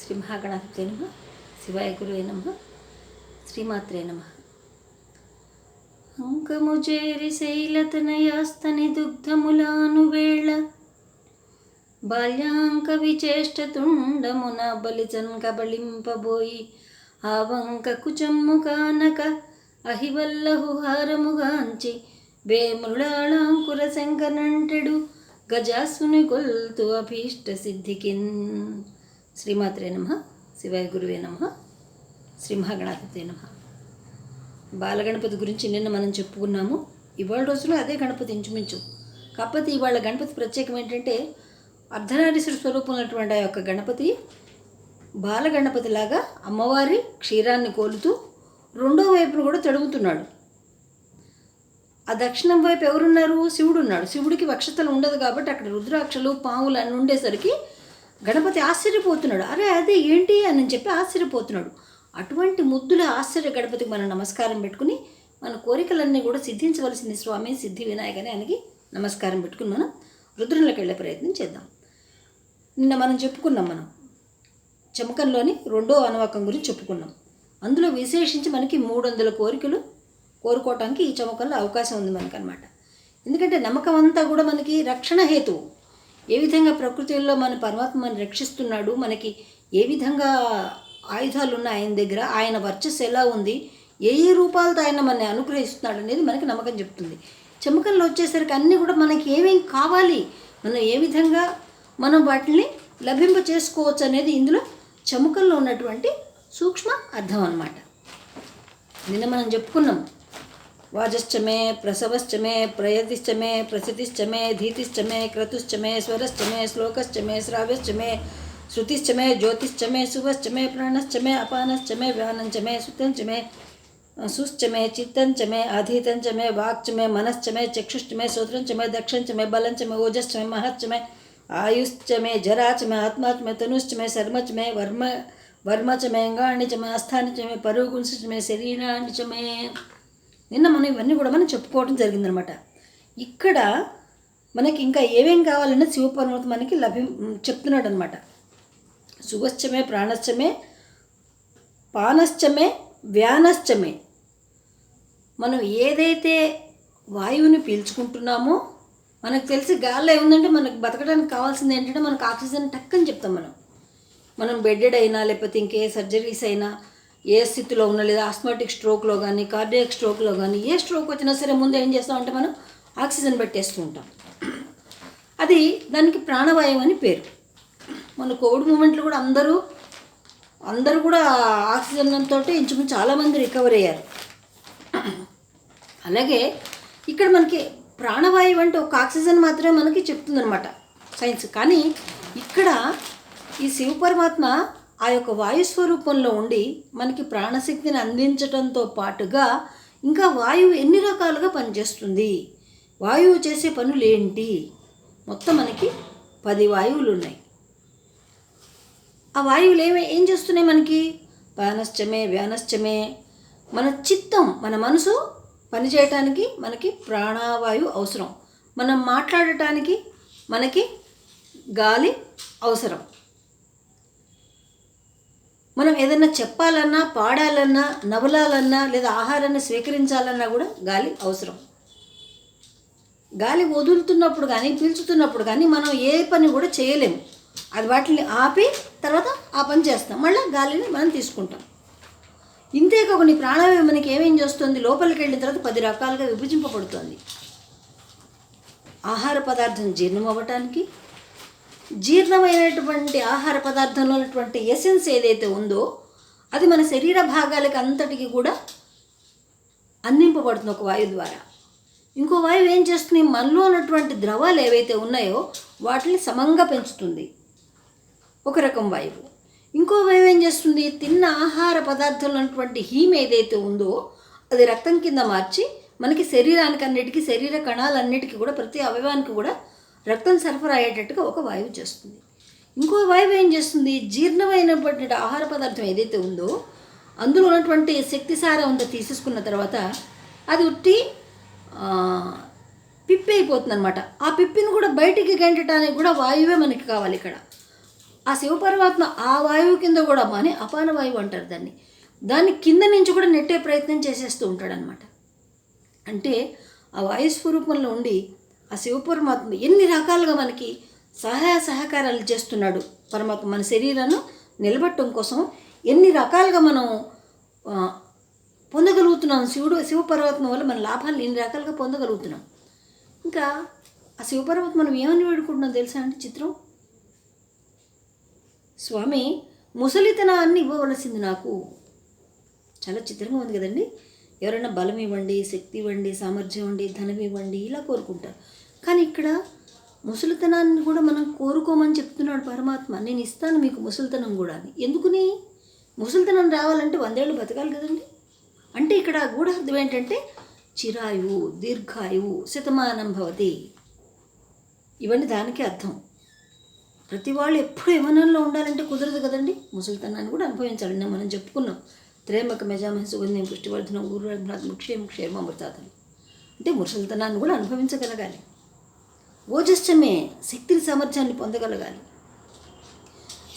శ్రీ మహాగణాధిపతి నమ. శివాయ గురువే నమ. శ్రీమాత్రే నమ. అంకము చేరి శైలతనయాస్తని దుగ్ధములాను వేళ బాల్యాంక విచేష్టతుండమున బలిచన్ కబళింపబోయి ఆ కుచమ్ము కానక అహివల్లహు హారముగాంచి వేమృళాళాంకుర శంకనంటెడు గజాసుని కొల్తు అభీష్ట సిద్ధికిన్ శ్రీమాత్రే నమ శివాయ గురువే నమ శ్రీ మహాగణాధిపతి నమ. బాలగణపతి గురించి నిన్న మనం చెప్పుకున్నాము. ఇవాళ రోజులో అదే గణపతి ఇంచుమించు. కాకపోతే ఇవాళ గణపతి ప్రత్యేకం ఏంటంటే అర్ధనారీశ్వర స్వరూపం ఉన్నటువంటి ఆ యొక్క గణపతి బాలగణపతిలాగా అమ్మవారి క్షీరాన్ని కోలుతూ రెండో వైపును కూడా తడుముతున్నాడు. ఆ దక్షిణం వైపు ఎవరున్నారు? శివుడు ఉన్నాడు శివుడికి వక్షతలు ఉండదు కాబట్టి అక్కడ రుద్రాక్షలు పాములు అన్నీ ఉండేసరికి గణపతి ఆశ్చర్యపోతున్నాడు. అరే అదే ఏంటి అని చెప్పి ఆశ్చర్యపోతున్నాడు. అటువంటి ముద్దుల ఆశ్చర్య గణపతికి మనం నమస్కారం పెట్టుకుని మన కోరికలన్నీ కూడా సిద్ధించవలసింది స్వామి సిద్ధి వినాయకని ఆయనకి నమస్కారం పెట్టుకుని మనం రుద్రంలోకి వెళ్ళే ప్రయత్నం చేద్దాం. నిన్న మనం చెప్పుకున్నాం మనం. చమకంలోని రెండో అనువాకం గురించి చెప్పుకున్నాం. అందులో విశేషించి మనకి మూడు వందల కోరికలు కోరుకోవటానికి ఈ చమకంలో అవకాశం ఉంది మనకనమాట ఎందుకంటే నమ్మకం అంతా కూడా మనకి రక్షణ హేతువు. ఏ విధంగా ప్రకృతిలో మన పరమాత్మ రక్షిస్తున్నాడు? మనకి ఏ విధంగా ఆయుధాలు ఉన్నాయి ఆయన దగ్గర? ఆయన వర్చస్సు ఎలా ఉంది? ఏ ఏ రూపాలతో ఆయన మనని అనుగ్రహిస్తున్నాడు అనేది మనకి నమ్మకం చెప్తుంది. చమకంలో వచ్చేసరికి అన్నీ కూడా మనకి ఏమేమి కావాలి? మనం ఏ విధంగా మనం వాటిని లభింప చేసుకోవచ్చు అనేది ఇందులో చముకల్లో ఉన్నటువంటి సూక్ష్మ అర్థం అన్నమాట. నిన్న మనం చెప్పుకున్నాం వాజశ్చమే ప్రసవశ్చమే ప్రయతిశ్చమే ప్రసిద్ధిశ్చమే ధీతిశ్చమే క్రతుశ్చమే స్వరశ్చమే శ్లోకశ్చమే శ్రావ్యశ్చమే శృతిశ్చమే జ్యోతిశ్చమే శుభశ్చమే ప్రాణశ్చమే అపానశ్చమే వ్యానంచమే సుతంచమే సుశ్చమే చిత్తంచమే అధీతంచమే వాక్చమే మనశ్చమే చక్షుశ్చమే శ్రోత్రంచమే దక్షంచమే బలంచమే ఓజశ్చమే మహశ్చమే ఆయుశ్చమే జరాచమే ఆత్మాచమే తనుశ్చమే శర్మచమే వర్మ వర్మచమే అంగాణిచమే అస్థానిచమే పరుగుంచమే శరీరాణిచమే నిన్న మనం ఇవన్నీ కూడా మనం చెప్పుకోవడం జరిగిందనమాట. ఇక్కడ మనకి ఇంకా ఏమేం కావాలన్నా శివపర్వతం మనకి లభి చెప్తున్నాడు అనమాట సుగశ్చమే ప్రాణశ్చమే పానశ్చమే వ్యానశ్చమే. మనం ఏదైతే వాయువుని పీల్చుకుంటున్నామో మనకు తెలిసి గాల్లో ఏముందంటే మనకు బతకడానికి కావాల్సింది ఏంటంటే మనకు ఆక్సిజన్ టక్కని చెప్తాం మనం. మనం బెడ్డెడ్ అయినా లేకపోతే ఇంకే సర్జరీస్ అయినా ఏ స్థితిలో ఉన్నా లేదా ఆస్మాటిక్ స్ట్రోక్లో కానీ కార్డియాక్ స్ట్రోక్లో కానీ ఏ స్ట్రోక్ వచ్చినా సరే ముందు ఏం చేస్తామంటే మనం ఆక్సిజన్ పెట్టేస్తూ ఉంటాం. అది దానికి ప్రాణవాయువు అని పేరు. మన కోవిడ్ మూమెంట్లో కూడా అందరూ అందరూ కూడా ఆక్సిజన్ తోటే ఇంచుమించు చాలామంది రికవర్ అయ్యారు. అలాగే ఇక్కడ మనకి ప్రాణవాయువు అంటే ఒక ఆక్సిజన్ మాత్రమే మనకి చెప్తుందనమాట సైన్స్ కానీ ఇక్కడ ఈ శివ పరమాత్మ ఆ యొక్క వాయు స్వరూపంలో ఉండి మనకి ప్రాణశక్తిని అందించడంతో పాటుగా ఇంకా వాయువు ఎన్ని రకాలుగా పనిచేస్తుంది? వాయువు చేసే పనులు ఏంటి? మొత్తం మనకి పది వాయువులు ఉన్నాయి ఆ వాయువులు ఏమే ఏం చేస్తున్నాయి మనకి? పానశ్చమే వ్యానశ్చమే. మన చిత్తం మన మనసు పనిచేయటానికి మనకి ప్రాణవాయువు అవసరం. మనం మాట్లాడటానికి మనకి గాలి అవసరం. మనం ఏదైనా చెప్పాలన్నా పాడాలన్నా నవలాలన్నా లేదా ఆహారాన్ని స్వీకరించాలన్నా కూడా గాలి అవసరం. గాలి వదులుతున్నప్పుడు కానీ పీల్చుతున్నప్పుడు కానీ మనం ఏ పని కూడా చేయలేము. అది వాటిని ఆపి తర్వాత ఆ పని చేస్తాం. మళ్ళీ గాలిని మనం తీసుకుంటాం. ఇంతే కాకుండా ఈ ప్రాణాయామం మనకి ఏమేం చేస్తుంది? లోపలికి వెళ్ళిన తర్వాత పది రకాలుగా విభజింపబడుతుంది. ఆహార పదార్థం జీర్ణం అవ్వటానికి జీర్ణమైనటువంటి ఆహార పదార్థంలో ఉన్నటువంటి ఎసెన్స్ ఏదైతే ఉందో అది మన శరీర భాగాలకి అంతటికి కూడా అందింపబడుతుంది ఒక వాయు ద్వారా. ఇంకో వాయువు ఏం చేస్తుంది? మనలో ఉన్నటువంటి ద్రవాలు ఏవైతే ఉన్నాయో వాటిని సమంగా పెంచుతుంది. ఒక రకం వాయువు. ఇంకో వాయువు ఏం చేస్తుంది? తిన్న ఆహార పదార్థంలో ఉన్నటువంటి హీమ్ ఏదైతే ఉందో అది రక్తం కింద మార్చి మనకి శరీరానికి అన్నిటికీ శరీర కణాలన్నిటికీ కూడా ప్రతి అవయవానికి కూడా రక్తం సరఫరా అయ్యేటట్టుగా ఒక వాయువు చేస్తుంది. ఇంకో వాయువు ఏం చేస్తుంది? జీర్ణమైనటువంటి ఆహార పదార్థం ఏదైతే ఉందో అందులో ఉన్నటువంటి శక్తి సారం అంతా తీసేసుకున్న తర్వాత అది ఉట్టి పిప్పి అయిపోతుంది అనమాట ఆ పిప్పిని కూడా బయటికి గంటడానికి కూడా వాయువే మనకి కావాలి ఇక్కడ. ఆ శివపరమాత్మ ఆ వాయువు కింద కూడా మాని అపాన వాయువు అంటారు దాన్ని. దాన్ని కింద నుంచి కూడా నెట్టే ప్రయత్నం చేసేస్తూ ఉంటాడనమాట అంటే ఆ వాయు స్వరూపంలో ఉండి ఆ శివపరమాత్మ ఎన్ని రకాలుగా మనకి సహాయ సహకారాలు చేస్తున్నాడు. పరమాత్మ మన శరీరాన్ని నిలబెట్టడం కోసం ఎన్ని రకాలుగా మనం పొందగలుగుతున్నాం. శివుడు శివపర్వతం వల్ల మన లాభాలు ఎన్ని రకాలుగా పొందగలుగుతున్నాం. ఇంకా ఆ శివపర్వతం మనం ఏమని వేడుకుంటున్నాం తెలుసా అండి చిత్రం? స్వామి ముసలితనాన్ని ఇవ్వవలసింది నాకు. చాలా చిత్రంగా ఉంది కదండి. ఎవరైనా బలం ఇవ్వండి శక్తి ఇవ్వండి సామర్థ్యం ఇవ్వండి ధనం ఇవ్వండి ఇలా కోరుకుంటారు. కానీ ఇక్కడ ముసలితనాన్ని కూడా మనం కోరుకోమని చెప్తున్నాడు పరమాత్మ. నేను ఇస్తాను మీకు ముసలితనం కూడా అని. ఎందుకుని? ముసలితనం రావాలంటే వందేళ్ళు బతకాలి కదండి. అంటే ఇక్కడ గూఢార్థం ఏంటంటే చిరాయువు దీర్ఘాయువు శతమానం భవతి. ఇవన్నీ దానికి అర్థం. ప్రతి వాళ్ళు ఎప్పుడు యవనంలో ఉండాలంటే కుదరదు కదండి. ముసలితనాన్ని కూడా అనుభవించాలి. మనం చెప్పుకున్నాం. త్రేమక మెజామహ సుగంధం పుష్టివర్ధనం గురురఘునాథ్ ముక్షేమ క్షేమామృతాతలు అంటే ముసలితనాన్ని కూడా అనుభవించగలగాలి. ఓజస్యమే శక్తిని సామర్థ్యాన్ని పొందగలగాలి.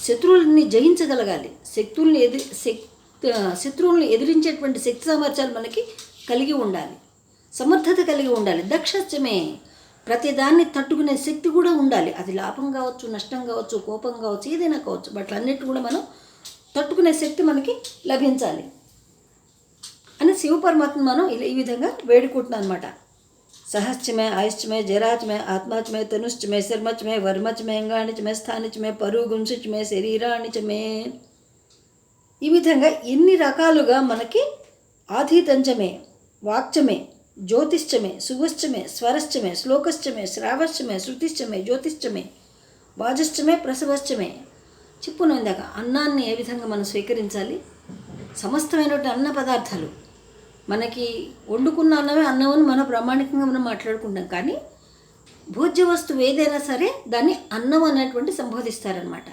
శత్రువుల్ని జయించగలగాలి. శక్తుల్ని ఎదిరి శక్ శత్రువుల్ని ఎదిరించేటువంటి శక్తి సామర్థ్యాలు మనకి కలిగి ఉండాలి. సమర్థత కలిగి ఉండాలి. దక్షత్యమే ప్రతిదాన్ని తట్టుకునే శక్తి కూడా ఉండాలి. అది లాభం కావచ్చు నష్టం కావచ్చు కోపం కావచ్చు ఏదైనా కావచ్చు. బట్ అన్నిటి కూడా మనం తట్టుకునే శక్తి మనకి లభించాలి. అని శివ పరమాత్మ మనం ఇలా ఈ విధంగా వేడుకుంటున్నాం అనమాట సహస్యమే ఆయుష్యమే జరాచమే ఆత్మాచమే తనుశ్చమే శర్మచమే వర్మచమే అంగాణిచమే స్థానిచమే పరుగుంశిచమే శరీరాణిచమే ఈ విధంగా ఎన్ని రకాలుగా మనకి ఆధితంచమే వాక్చమే జ్యోతిష్చమే సువశ్చమే స్వరశ్చమే శ్లోకశ్చమే శ్రావశ్చమే శృతిశ్చమే జ్యోతిష్చమే వాజశ్చమే ప్రసవశ్చమే. చెప్పున ఇందాక అన్నాన్ని ఏ విధంగా మనం స్వీకరించాలి? సమస్తమైనటువంటి అన్న పదార్థాలు. మనకి వండుకున్న అన్నమే అన్నం అని మనం ప్రామాణికంగా మనం మాట్లాడుకుంటాం. కానీ భోజ్య వస్తువు ఏదైనా సరే దాన్ని అన్నం అనేటువంటి సంబోధిస్తారనమాట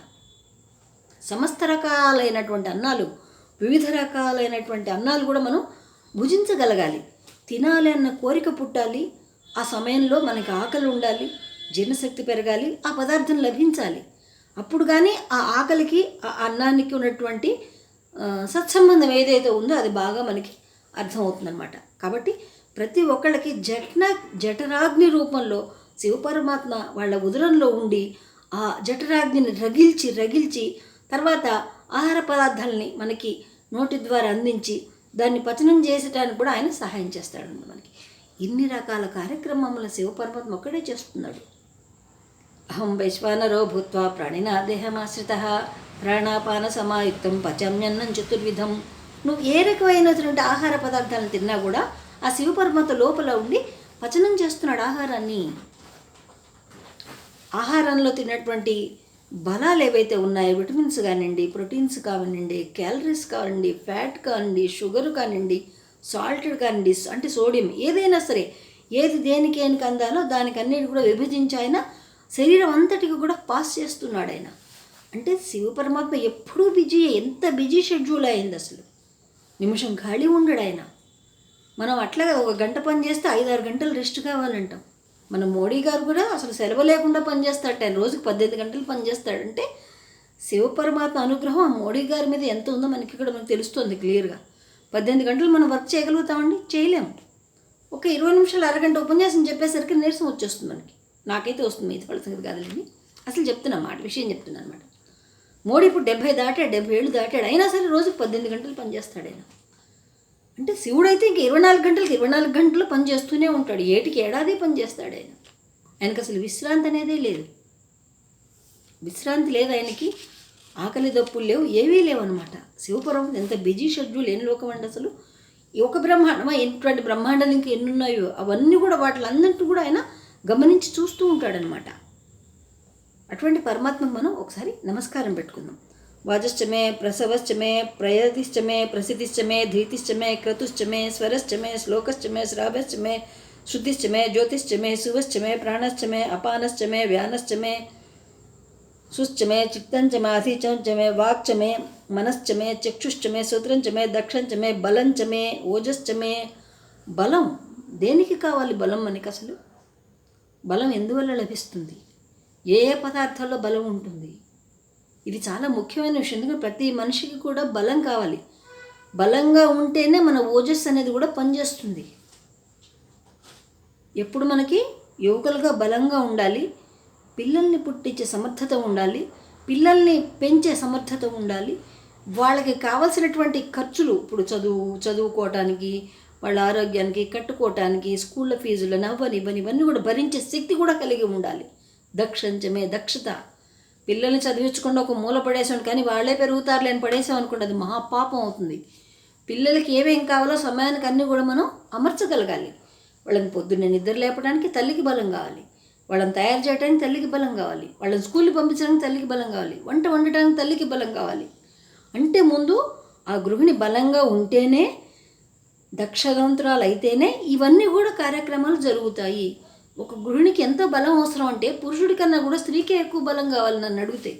సమస్త రకాలైనటువంటి అన్నాలు వివిధ రకాలైనటువంటి అన్నాలు కూడా మనం భుజించగలగాలి. తినాలి అన్న కోరిక పుట్టాలి. ఆ సమయంలో మనకి ఆకలి ఉండాలి. జీర్ణశక్తి పెరగాలి. ఆ పదార్థం లభించాలి. అప్పుడు కానీ ఆ ఆకలికి ఆ అన్నానికి ఉన్నటువంటి సత్సంబంధం ఏదైతే ఉందో అది బాగా మనకి అర్థమవుతుందన్నమాట. కాబట్టి ప్రతి ఒక్కళ్ళకి జట్న జఠరాగ్ని రూపంలో శివపరమాత్మ వాళ్ళ ఉదరంలో ఉండి ఆ జఠరాగ్నిని రగిల్చి రగిల్చి తర్వాత ఆహార పదార్థాలని మనకి నోటి ద్వారా అందించి దాన్ని పచనం చేసేటానికి కూడా ఆయన సహాయం చేస్తాడు మనకి. ఇన్ని రకాల కార్యక్రమముల శివపరమాత్మ ఒక్కడే చేస్తున్నాడు. అహం వైశ్వానరో భూత్వా ప్రాణినా దేహమాశ్రిత ప్రాణాపాన సమాయుక్తం పచమ్యన్నం చతుర్విధం. నువ్వు ఏ రకమైనటువంటి ఆహార పదార్థాలను తిన్నా కూడా ఆ శివపరమాత్మ లోపల ఉండి పచనం చేస్తున్నాడు ఆహారాన్ని. ఆహారంలో తిన్నటువంటి బలాలు ఏవైతే ఉన్నాయో విటమిన్స్ కానివ్వండి ప్రోటీన్స్ కానివ్వండి క్యాలరీస్ కానివ్వండి ఫ్యాట్ కానివ్వండి షుగర్ కానివ్వండి సాల్టెడ్ కానివ్వండి అంటే సోడియం ఏదైనా సరే ఏది దేనికి ఆయనకి అందాలో దానికి అన్నిటి కూడా విభజించి ఆయన శరీరం అంతటికి కూడా పాస్ చేస్తున్నాడు ఆయన. అంటే శివ పరమాత్మ ఎప్పుడూ బిజీ ఎంత బిజీ షెడ్యూల్ అయింది అసలు. నిమిషం ఖాళీ ఉండడు ఆయన. మనం అట్లా ఒక గంట పని చేస్తే ఐదారు గంటలు రెస్ట్ కావాలంటాం. మన మోడీ గారు కూడా అసలు సెలవు లేకుండా పనిచేస్తాడట ఆయన. రోజుకి పద్దెనిమిది గంటలు పనిచేస్తాడంటే శివపరమాత్మ అనుగ్రహం ఆ మోడీ గారి మీద ఎంత ఉందో మనకి ఇక్కడ మనకు తెలుస్తుంది క్లియర్గా. పద్దెనిమిది గంటలు మనం వర్క్ చేయగలుగుతామండి? చేయలేము ఒక ఇరవై నిమిషాలు అరగంట ఉపన్యాసం చెప్పేసరికి నీరసం వచ్చేస్తుంది మనకి. నాకైతే వస్తుంది మీది వాళ్ళ సంగతి కాదులేండి. అసలు చెప్తున్నా మాట విషయం చెప్తున్నాను అనమాట మోడీ ఇప్పుడు డెబ్బై దాటాడు డెబ్బై ఏళ్ళు దాటాడు. అయినా సరే రోజుకి పద్దెనిమిది గంటలు పనిచేస్తాడు ఆయన. అంటే శివుడైతే ఇంక ఇరవై నాలుగు గంటలకి ఇరవై నాలుగు గంటలు పనిచేస్తూనే ఉంటాడు. ఏటికి ఏడాది పనిచేస్తాడు ఆయన. ఆయనకు అసలు విశ్రాంతి అనేదే లేదు. విశ్రాంతి లేదు ఆయనకి. ఆకలి దప్పులు లేవు ఏవీ లేవు అనమాట శివపురం ఎంత బిజీ షెడ్యూల్ ఎన్ని లోకం అండి అసలు? ఈ ఒక బ్రహ్మాండమా ఎటువంటి బ్రహ్మాండాలు ఇంకా ఎన్ని ఉన్నాయో అవన్నీ కూడా వాటిలన్నింటి కూడా ఆయన గమనించి చూస్తూ ఉంటాడనమాట అటువంటి పరమాత్మకు మనం ఒకసారి నమస్కారం పెట్టుకుందాం. వాజశ్చమే ప్రసవశ్చమే ప్రయతిశ్చమే ప్రసిద్ధిశ్చమే ధీతిశ్చమే క్రతుశ్చమే స్వరశ్చమే శ్లోకశ్చమే శ్రావశ్చమే శృతిశ్చమే జ్యోతిశ్చమే శువశ్చమే ప్రాణశ్చమే అపానశ్చమే వ్యానశ్చమే సుశ్చమే చిత్తంచమే అధీచంచమే వాక్చమే మనశ్చమే చక్షుశ్చమే సూత్రంచమే దక్షంచమే బలంచమే ఓజశ్చమే. బలం దేనికి కావాలి బలం మనకి అసలు? బలం ఎందువల్ల లభిస్తుంది? ఏ ఏ పదార్థాల్లో బలం ఉంటుంది? ఇది చాలా ముఖ్యమైన విషయం. ఎందుకంటే ప్రతి మనిషికి కూడా బలం కావాలి. బలంగా ఉంటేనే మన ఓజస్ అనేది కూడా పనిచేస్తుంది. ఎప్పుడు మనకి యువకులుగా బలంగా ఉండాలి పిల్లల్ని పుట్టించే సమర్థత ఉండాలి పిల్లల్ని పెంచే సమర్థత ఉండాలి వాళ్ళకి కావలసినటువంటి ఖర్చులు ఇప్పుడు చదువు చదువుకోవటానికి వాళ్ళ ఆరోగ్యానికి కట్టుకోవటానికి స్కూళ్ళ ఫీజులను అవ్వని ఇవన్నీ ఇవన్నీ కూడా భరించే శక్తి కూడా కలిగి ఉండాలి. దక్షించమే దక్షత. పిల్లల్ని చదివించకుండా ఒక మూల పడేసాను కానీ వాళ్ళే పెరుగుతారులే అని పడేసాం అనుకోండి అది మహాపాపం అవుతుంది. పిల్లలకి ఏమేం కావాలో సమయానికి అన్నీ కూడా మనం అమర్చగలగాలి. వాళ్ళని పొద్దున్నే నిద్ర లేపడానికి తల్లికి బలం కావాలి. వాళ్ళని తయారు చేయడానికి తల్లికి బలం కావాలి. వాళ్ళని స్కూల్కి పంపించడానికి తల్లికి బలం కావాలి. వంట వండటానికి తల్లికి బలం కావాలి. అంటే ముందు ఆ గృహిణి బలంగా ఉంటేనే దక్షగంతురాలు అయితేనే ఇవన్నీ కూడా కార్యక్రమాలు జరుగుతాయి. ఒక గృహిణికి ఎంత బలం అవసరం అంటే పురుషుడి కన్నా కూడా స్త్రీకే ఎక్కువ బలం కావాలి నన్ను అడిగితే.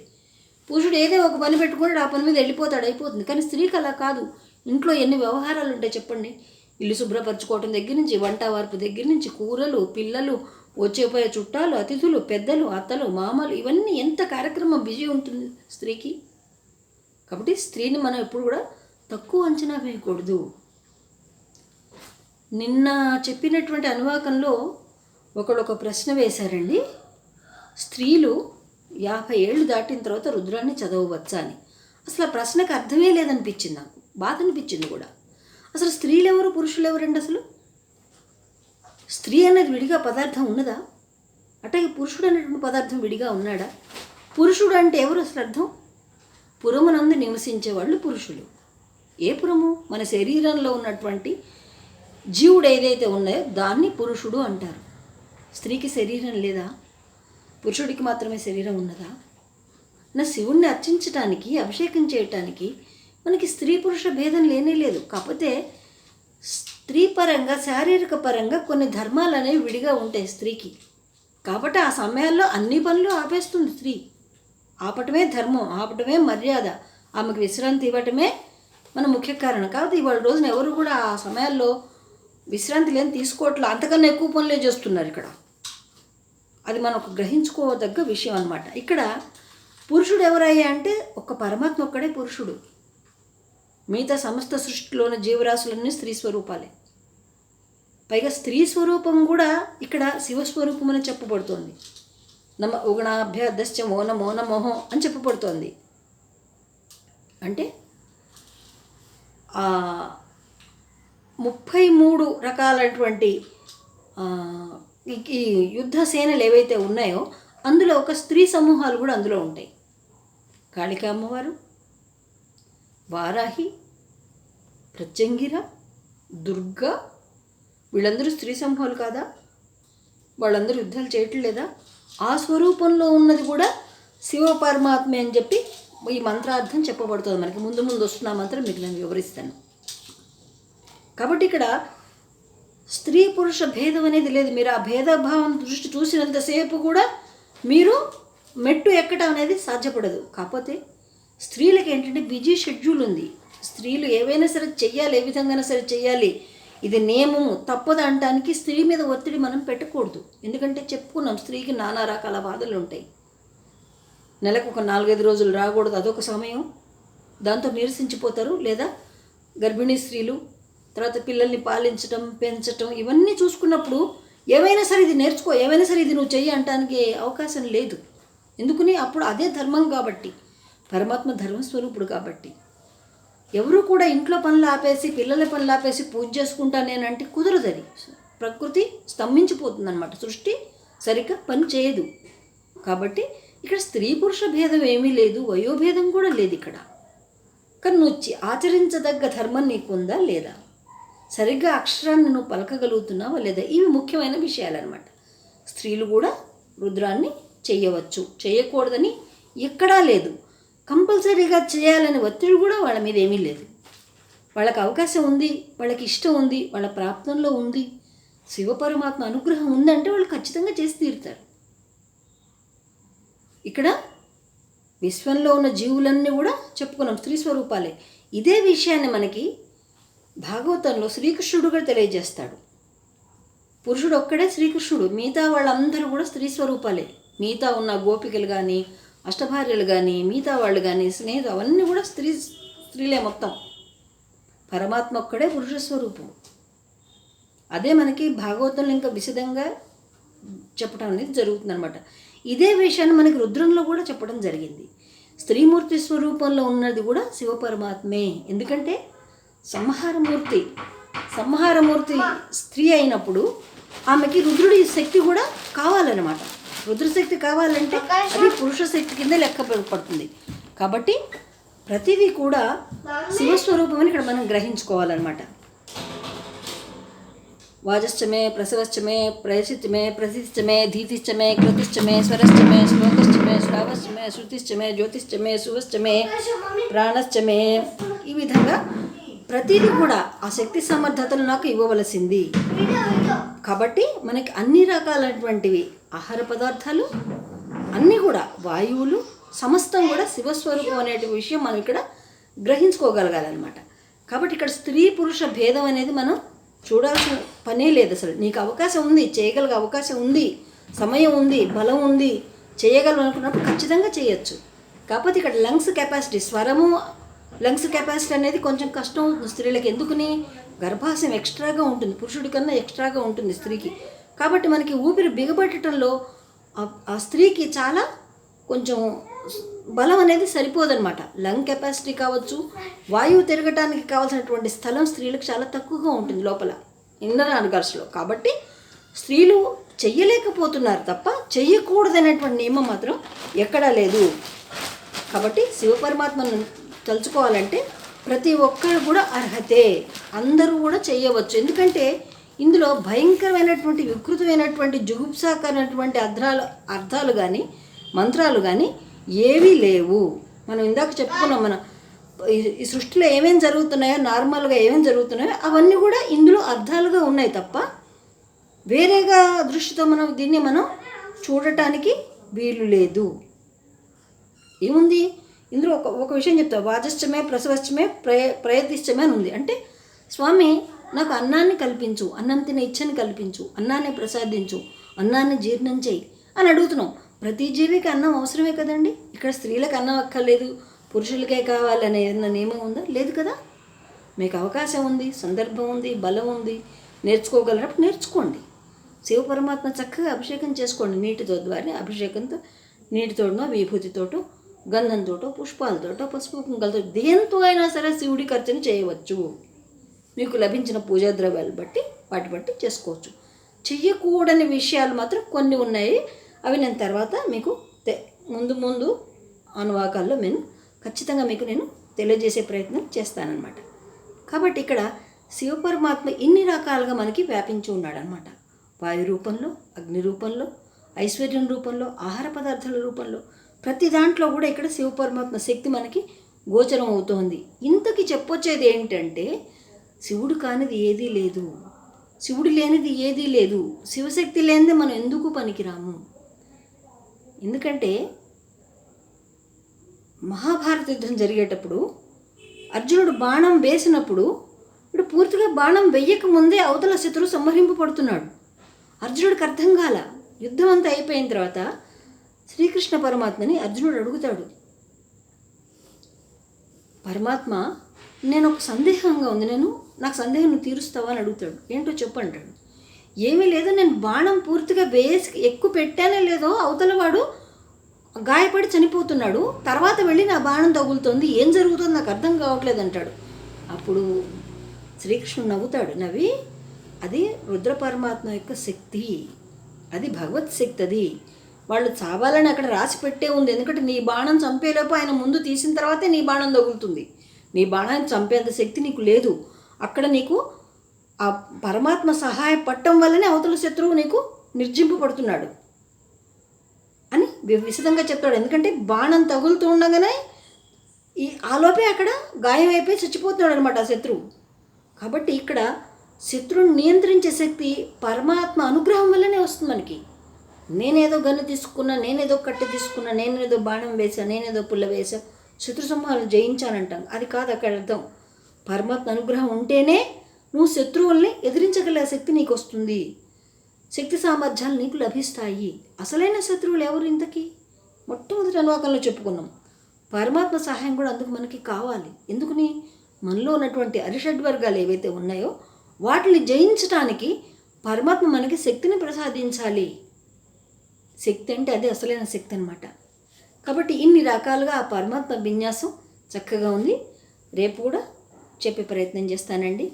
పురుషుడు ఏదో ఒక పని పెట్టుకుంటాడు ఆ పని మీద వెళ్ళిపోతాడు అయిపోతుంది. కానీ స్త్రీకి అలా కాదు. ఇంట్లో ఎన్ని వ్యవహారాలు ఉంటాయి చెప్పండి? ఇల్లు శుభ్రపరచుకోవటం దగ్గర నుంచి వంట వార్పు దగ్గర నుంచి కూరలు పిల్లలు వచ్చేపోయే చుట్టాలు అతిథులు పెద్దలు అత్తలు మామలు ఇవన్నీ ఎంత కార్యక్రమం బిజీ ఉంటుంది స్త్రీకి? కాబట్టి స్త్రీని మనం ఎప్పుడు కూడా తక్కువ అంచనా వేయకూడదు. నిన్న చెప్పినటువంటి అనువాకంలో ఒకడు ఒక ప్రశ్న వేశారండి. స్త్రీలు యాభై ఏళ్ళు దాటిన తర్వాత రుద్రాన్ని చదవవచ్చా అని అసలు ఆ ప్రశ్నకు అర్థమే లేదనిపించింది నాకు. బాధ అనిపించింది కూడా. అసలు స్త్రీలు ఎవరు పురుషులు ఎవరండి అసలు? స్త్రీ అనేది విడిగా పదార్థం ఉన్నదా? అట్లాగే పురుషుడు అనేటువంటి పదార్థం విడిగా ఉన్నాడా? పురుషుడు అంటే ఎవరు అసలు అర్థం? పురమునందు నివసించే వాళ్ళు పురుషులు. ఏ పురము? మన శరీరంలో ఉన్నటువంటి జీవుడు ఏదైతే ఉన్నాయో దాన్ని పురుషుడు అంటారు. స్త్రీకి శరీరం లేదా పురుషుడికి మాత్రమే శరీరం ఉన్నదా? నా శివుణ్ణి అర్చించటానికి అభిషేకం చేయటానికి మనకి స్త్రీ పురుష భేదం లేనే లేదు. కాకపోతే స్త్రీ పరంగా శారీరక పరంగా కొన్ని ధర్మాలు అనేవి విడిగా ఉంటాయి స్త్రీకి. కాబట్టి ఆ సమయాల్లో అన్ని పనులు ఆపేస్తుంది స్త్రీ. ఆపటమే ధర్మం ఆపటమే మర్యాద. ఆమెకు విశ్రాంతి ఇవ్వటమే మన ముఖ్య కారణం. కాబట్టి ఇవాళ రోజున ఎవరు కూడా ఆ సమయాల్లో విశ్రాంతి లేని తీసుకోవట్లే. అంతకన్నా ఎక్కువ పనులే చేస్తున్నారు ఇక్కడ. అది మనం గ్రహించుకోదగ్గ విషయం అనమాట ఇక్కడ పురుషుడు ఎవరయ్యా అంటే ఒక పరమాత్మ ఒక్కడే పురుషుడు. మిగతా సమస్త సృష్టిలోని జీవరాశులన్నీ స్త్రీ స్వరూపాలే. పైగా స్త్రీ స్వరూపం కూడా ఇక్కడ శివస్వరూపం అని చెప్పబడుతోంది. నమ ఉగణాభ్యదశ్చ మోన మోన మోహం అని చెప్పబడుతోంది. అంటే ముప్పై మూడు రకాలైనటువంటి ఈ- యుద్ధ సేనలు ఏవైతే ఉన్నాయో అందులో ఒక స్త్రీ సమూహాలు కూడా అందులో ఉంటాయి. కాళికా అమ్మవారు వారాహి ప్రత్యంగిర దుర్గా వీళ్ళందరూ స్త్రీ సమూహాలు కాదా? వాళ్ళందరూ యుద్ధాలు చేయట్లేదా ఆ స్వరూపంలో ఉన్నది కూడా శివ పరమాత్మే అని చెప్పి ఈ మంత్రార్థం చెప్పబడుతుంది మనకి. ముందు ముందు వస్తున్న మంత్రం మీకు నేను వివరిస్తాను. కాబట్టి ఇక్కడ స్త్రీ పురుష భేదం అనేది లేదు. మీరు ఆ భేదభావం దృష్టి చూసినంతసేపు కూడా మీరు మెట్టు ఎక్కడం అనేది సాధ్యపడదు. కాకపోతే స్త్రీలకి ఏంటంటే బిజీ షెడ్యూల్ ఉంది. స్త్రీలు ఏవైనా సరే చెయ్యాలి ఏ విధంగానే సరే చెయ్యాలి. ఇది నియమము. తప్పదు అనడానికి స్త్రీ మీద ఒత్తిడి మనం పెట్టకూడదు. ఎందుకంటే చెప్పుకున్నాం స్త్రీకి నానా రకాల బాధలు ఉంటాయి. నెలకు ఒక నాలుగైదు రోజులు రాకూడదు. అదొక సమయం. దాంతో నీరసించిపోతారు. లేదా గర్భిణీ స్త్రీలు తర్వాత పిల్లల్ని పాలించటం పెంచటం ఇవన్నీ చూసుకున్నప్పుడు ఏమైనా సరే ఇది నేర్చుకో ఏమైనా సరే ఇది నువ్వు చెయ్యి అంటానికి అవకాశం లేదు. ఎందుకని? అప్పుడు అదే ధర్మం కాబట్టి. పరమాత్మ ధర్మస్వరూపుడు కాబట్టి. ఎవరు కూడా ఇంట్లో పనులు ఆపేసి పిల్లల పనులు ఆపేసి పూజ చేసుకుంటా నేనంటే కుదరదు అది ప్రకృతి స్తంభించిపోతుందన్నమాట. సృష్టి సరిగ్గా పని చేయదు. కాబట్టి ఇక్కడ స్త్రీ పురుష భేదం ఏమీ లేదు వయోభేదం కూడా లేదు ఇక్కడ. కానీ నువ్వు ఆచరించదగ్గ ధర్మం నీకుందా లేదా? సరిగ్గా అక్షరాన్ని నువ్వు పలకగలుగుతున్నావా లేదా? ఇవి ముఖ్యమైన విషయాలన్నమాట. స్త్రీలు కూడా రుద్రాన్ని చేయవచ్చు. చేయకూడదని ఎక్కడా లేదు. కంపల్సరీగా చేయాలని ఒత్తిడి కూడా వాళ్ళ మీద ఏమీ లేదు. వాళ్ళకి అవకాశం ఉంది వాళ్ళకి ఇష్టం ఉంది వాళ్ళ ప్రాప్తంలో ఉంది. శివపరమాత్మ అనుగ్రహం ఉందంటే వాళ్ళు ఖచ్చితంగా చేసి తీరుతారు. ఇక్కడ విశ్వంలో ఉన్న జీవులన్నీ కూడా చెప్పుకున్నాం స్త్రీ స్వరూపాలే. ఇదే విషయాన్ని మనకి భాగవతంలో శ్రీకృష్ణుడు కూడా తెలియజేస్తాడు. పురుషుడు ఒక్కడే శ్రీకృష్ణుడు మిగతా వాళ్ళందరూ కూడా స్త్రీ స్వరూపాలే. మిగతా ఉన్న గోపికలు కానీ అష్టభార్యలు కానీ మిగతా వాళ్ళు కానీ స్నేహితులు అవన్నీ కూడా స్త్రీ స్త్రీలే మొత్తం. పరమాత్మ ఒక్కడే పురుష స్వరూపం. అదే మనకి భాగవతంలో ఇంకా విశదంగా చెప్పడం అనేది జరుగుతుంది అనమాట ఇదే విషయాన్ని మనకి రుద్రంలో కూడా చెప్పడం జరిగింది. స్త్రీమూర్తి స్వరూపంలో ఉన్నది కూడా శివపరమాత్మే. ఎందుకంటే సంహారమూర్తి. సంహారమూర్తి స్త్రీ అయినప్పుడు ఆమెకి రుద్రుడి శక్తి కూడా కావాలన్నమాట. రుద్రశక్తి కావాలంటే అది పురుష శక్తి కింద లెక్క పడుతుంది. కాబట్టి ప్రతిదీ కూడా శివస్వరూపం అని ఇక్కడ మనం గ్రహించుకోవాలన్నమాట. వాజశ్చమే ప్రసవశ్చమే ప్రయశిత్యమే ప్రసిష్టమే ధీతిశ్చమే కృతిశ్చమే స్వరశ్చమే శ్లోకశ్చమే శ్రావశ్చమే శృతిశ్చమే జ్యోతిశ్చమే సువశ్చమే ప్రాణశ్చమే ఈ విధంగా ప్రతిదీ కూడా ఆ శక్తి సమర్థతలు నాకు ఇవ్వవలసింది. కాబట్టి మనకి అన్ని రకాలైనటువంటివి ఆహార పదార్థాలు అన్నీ కూడా వాయువులు సమస్తం కూడా శివస్వరూపం అనే విషయం మనం ఇక్కడ గ్రహించుకోగలగాలన్నమాట. కాబట్టి ఇక్కడ స్త్రీ పురుష భేదం అనేది మనం చూడాల్సిన పనే లేదు అసలు. నీకు అవకాశం ఉంది చేయగలిగే అవకాశం ఉంది సమయం ఉంది బలం ఉంది చేయగలం అనుకున్నప్పుడు ఖచ్చితంగా చేయొచ్చు. కాకపోతే ఇక్కడ లంగ్స్ కెపాసిటీ స్వరము లంగ్స్ కెపాసిటీ అనేది కొంచెం కష్టం స్త్రీలకు. ఎందుకని? గర్భాశయం ఎక్స్ట్రాగా ఉంటుంది. పురుషుడి కన్నా ఎక్స్ట్రాగా ఉంటుంది స్త్రీకి. కాబట్టి మనకి ఊపిరి బిగబట్టడంలో ఆ- స్త్రీకి చాలా కొంచెం బలం అనేది సరిపోదన్నమాట. లంగ్ కెపాసిటీ కావచ్చు వాయువు తిరగటానికి కావాల్సినటువంటి స్థలం స్త్రీలకు చాలా తక్కువగా ఉంటుంది లోపల ఇన్నర్ ఆర్గాన్స్లో కాబట్టి స్త్రీలు చెయ్యలేకపోతున్నారు తప్ప చెయ్యకూడదనేటువంటి నియమం మాత్రం ఎక్కడా లేదు. కాబట్టి శివపరమాత్మను తలుచుకోవాలంటే ప్రతి ఒక్కరు కూడా అర్హతే. అందరూ కూడా చేయవచ్చు. ఎందుకంటే ఇందులో భయంకరమైనటువంటి వికృతమైనటువంటి జుగుప్సాకరమైనటువంటి అర్థాలు అర్థాలు కానీ మంత్రాలు కానీ ఏవీ లేవు. మనం ఇందాక చెప్పుకున్నాం మన ఈ- ఈ సృష్టిలో ఏమేమి జరుగుతున్నాయో నార్మల్గా ఏమేమి జరుగుతున్నాయో అవన్నీ కూడా ఇందులో అర్థాలుగా ఉన్నాయి తప్ప వేరేగా దృష్టితో మనం దీన్ని మనం చూడటానికి వీలు లేదు. ఏముంది? ఇందులో ఒక ఒక విషయం చెప్తా. వాజస్యమే ప్రసవస్యమే ప్రయ ప్రయత్నిష్టమే అని ఉంది. అంటే స్వామి నాకు అన్నాన్ని కల్పించు అన్నం తినే ఇచ్చని కల్పించు అన్నాన్ని ప్రసాదించు అన్నాన్ని జీర్ణం చేయి అని అడుగుతున్నాం. ప్రతి జీవికి అన్నం అవసరమే కదండి? ఇక్కడ స్త్రీలకు అన్నం అక్కర్లేదు పురుషులకే కావాలనే ఏదైనా నియమం ఉందా? లేదు కదా? మీకు అవకాశం ఉంది సందర్భం ఉంది బలం ఉంది. నేర్చుకోగలరప్పుడు నేర్చుకోండి. శివ పరమాత్మ చక్కగా అభిషేకం చేసుకోండి. నీటితో ద్వారా అభిషేకంతో నీటితోనో విభూతితోటో గంధంతోటో పుష్పాలతోటో పసుపు కుంకలతో దేంతో అయినా సరే శివుడికి అర్చన చేయవచ్చు. మీకు లభించిన పూజా ద్రవ్యాలు బట్టి వాటి బట్టి చేసుకోవచ్చు. చెయ్యకూడని విషయాలు మాత్రం కొన్ని ఉన్నాయి. అవి నేను తర్వాత మీకు తె- ముందు ముందు అనువాకాల్లో నేను ఖచ్చితంగా మీకు నేను తెలియజేసే ప్రయత్నం చేస్తానన్నమాట. కాబట్టి ఇక్కడ శివపరమాత్మ ఇన్ని రకాలుగా మనకి వ్యాపించి ఉన్నాడనమాట వాయు రూపంలో అగ్ని రూపంలో ఐశ్వర్యం రూపంలో ఆహార పదార్థాల రూపంలో ప్రతి దాంట్లో కూడా ఇక్కడ శివపరమాత్మ శక్తి మనకి గోచరం అవుతోంది. ఇంతకి చెప్పొచ్చేది ఏంటంటే శివుడు కానిది ఏదీ లేదు. శివుడు లేనిది ఏదీ లేదు. శివశక్తి లేనిదే మనం ఎందుకు పనికిరాము? ఎందుకంటే మహాభారత యుద్ధం జరిగేటప్పుడు అర్జునుడు బాణం వేసినప్పుడు ఇప్పుడు పూర్తిగా బాణం వెయ్యక ముందే అవతల శత్రువు సంహరింపబడుతున్నాడు. అర్జునుడికి అర్థం కాల యుద్ధం అంతా అయిపోయిన తర్వాత శ్రీకృష్ణ పరమాత్మని అర్జునుడు అడుగుతాడు. పరమాత్మ నేను ఒక సందేహంగా ఉంది. నేను నాకు సందేహం నువ్వు తీరుస్తావా? అని అడుగుతాడు. ఏంటో చెప్పు అంటాడు. ఏమీ లేదు. నేను బాణం పూర్తిగా వేసి ఎక్కువ పెట్టానే లేదో అవతలవాడు గాయపడి చనిపోతున్నాడు. తర్వాత వెళ్ళి నా బాణం తగులుతోంది. ఏం జరుగుతుందో నాకు అర్థం కావట్లేదు అంటాడు. అప్పుడు శ్రీకృష్ణుడు నవ్వుతాడు. నవ్వి అది రుద్ర పరమాత్మ యొక్క శక్తి. అది భగవత్ శక్తి అది. వాళ్ళు చావాలని అక్కడ రాసి పెట్టే ఉంది. ఎందుకంటే నీ బాణం చంపేలోపు ఆయన ముందు తీసిన తర్వాతే నీ బాణం తగులుతుంది. నీ బాణాన్ని చంపేంత శక్తి నీకు లేదు. అక్కడ నీకు ఆ పరమాత్మ సహాయపడటం వల్లనే అవతల శత్రువు నీకు నిర్జింపబడుతున్నాడు అని విశదంగా చెప్తాడు. ఎందుకంటే బాణం తగులుతూ ఉండగానే ఈ ఆలోపే అక్కడ గాయం అయిపోయి చచ్చిపోతున్నాడు అనమాట ఆ శత్రువు. కాబట్టి ఇక్కడ శత్రువుని నియంత్రించే శక్తి పరమాత్మ అనుగ్రహం వల్లనే వస్తుంది మనకి. నేనేదో గన్ను తీసుకున్నా నేనేదో కట్టె తీసుకున్నా నేనేదో బాణం వేసా నేనేదో పుల్ల వేసా శత్రు సంహారం జయించానంటాం. అది కాదు అక్కడ అర్థం. పరమాత్మ అనుగ్రహం ఉంటేనే నువ్వు శత్రువుల్ని ఎదిరించగల శక్తి నీకు వస్తుంది శక్తి సామర్థ్యాలు నీకు లభిస్తాయి. అసలైన శత్రువులు ఎవరు ఇంతకీ? మొట్టమొదటి అనువాకంలో చెప్పుకున్నాం. పరమాత్మ సహాయం కూడా అందుకు మనకి కావాలి. ఎందుకని? మనలో ఉన్నటువంటి అరిషడ్ వర్గాలు ఏవైతే ఉన్నాయో వాటిని జయించడానికి పరమాత్మ మనకి శక్తిని ప్రసాదించాలి. శక్తి అంటే అదే అసలైన శక్తి అనమాట కాబట్టి ఇన్ని రకాలుగా ఆ పరమాత్మ విన్యాసం చక్కగా ఉంది. రేపు కూడా చెప్పే ప్రయత్నం చేస్తానండి.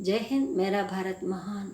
జై హింద్ మేరా భారత్ మహాన్.